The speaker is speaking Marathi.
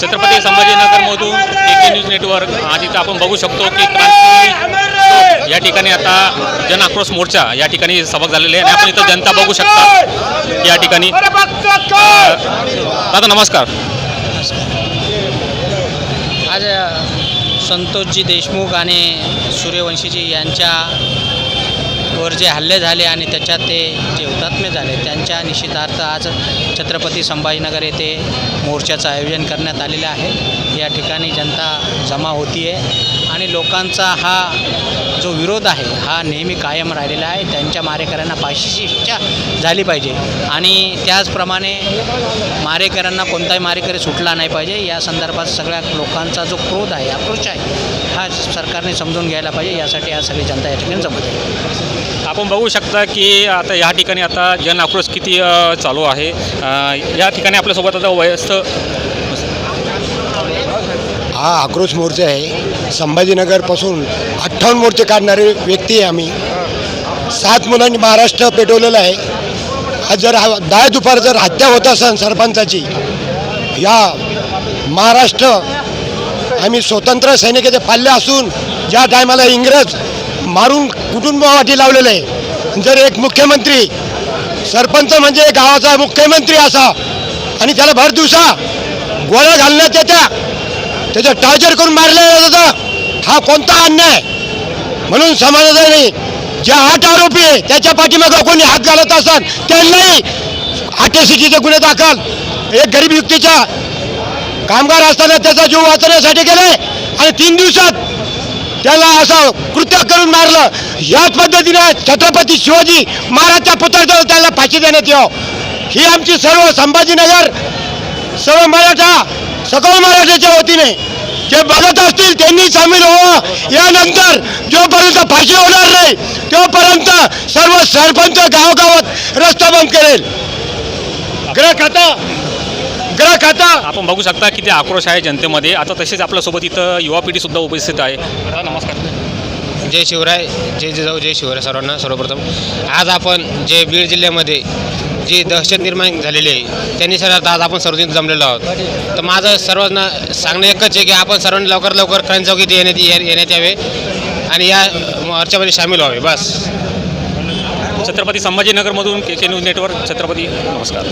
छत्रपती संभाजीनगरमधून के न्यूज नेटवर्क. आज इथं आपण बघू शकतो की क्रांती या ठिकाणी आता जन आक्रोश मोर्चा या ठिकाणी सभा झालेली आहे आणि आपण इथं जनता बघू शकता या ठिकाणी. दादा नमस्कार. आज संतोषजी देशमुख आणि सूर्यवंशीजी यांच्या वर जे हल्ले झाले आणि त्याच्यात ते जे हुतात्मे झाले त्यांच्या निश्चितार्थ आज छत्रपती संभाजीनगर येथे मोर्चाचं आयोजन करण्यात आलेलं आहे. या ठिकाणी जनता जमा होती आहे आणि लोकांचा हा जो विरोध आहे हा नेहमी कायम राहिलेला आहे. त्यांच्या मारेकऱ्यांना फाशीची शिक्षा झाली पाहिजे आणि त्याचप्रमाणे मारेकऱ्यांना कोणताही मारेकरी सुटला नाही पाहिजे. या संदर्भात सगळ्या लोकांचा जो क्रोध आहे आक्रोश आहे हा सरकारने समजून घ्यायला पाहिजे. यासाठी आज सगळी जनता या ठिकाणी जमत आहे आपण बघू शकता की आता या ठिकाणी आता जन आक्रोश किती चालू आहे. या ठिकाणी आपल्यासोबत आता वयस्थ हा आक्रोश मोर्चा आहे. संभाजीनगरपासून अठ्ठावन्न मोर्चे काढणारे व्यक्ती आहे आम्ही. सात मुलांनी महाराष्ट्र पेटवलेलं आहे. आज जर हा दहा दुपार जर हत्या होत असेल सरपंचाची या महाराष्ट्र आम्ही स्वतंत्र सैनिकाचे पाल्ले असून ज्या टायमाला इंग्रज मारून कुटुंबवाटी लावलेलं आहे. जर एक मुख्यमंत्री सरपंच म्हणजे गावाचा मुख्यमंत्री असा आणि त्याला भर दिवसा गोळ्या घालण्यात येत्या त्याचं टॉर्चर करून मारलेलं जातं हा कोणता अन्याय? म्हणून समाजाने जे आठ आरोपी आहे त्याच्या पाठीमागं कोणी हात घालत असतात त्यांनाही अठ्ठ्याऐंशीचे गुन्हे दाखल. एक गरीब व्यक्तीच्या कामगार असताना त्याचा जीव वाचवण्यासाठी गेले आणि तीन दिवसात त्याला असं कृत्य करून मारलं याच पद्धतीने छत्रपती शिवाजी महाराजच्या पुतळ्याजवळ त्याला फाशी देण्यात यावं. ही आमची सर्व संभाजीनगर सर्व मराठा सकल मराठ्याच्या वतीने जे बघत असतील त्यांनी सामील व्हावं. यानंतर जोपर्यंत फाशी होणार नाही तोपर्यंत सर्व सरपंच गावगावात रस्ता बंद करेल. ग्रह खाता ग्रह खाता. आपण बघू शकता किती आक्रोश आहे जनतेमध्ये. आता तसेच आपल्यासोबत इथं युवा पिढीसुद्धा उपस्थित आहे. दादा नमस्कार. जय शिवराय. जय जिजाऊ जय शिवराय सर्वांना सर्वप्रथम. आज आपण जे बीड जिल्ह्यामध्ये जी दहशत निर्माण झालेली आहे त्यांनी सर्वात आज आपण सर्वजण जमलेलो आहोत. तर माझं सर्वांना सांगणं एकच आहे की आपण सर्वांनी लवकर लवकर क्रांती चौकीत येण्यात ये- येण्यात यावे आणि या मोर्चामध्ये सामील व्हावे. बस. Chhatrapati संभाजीनगरमधून K K news network Chhatrapati नमस्कार.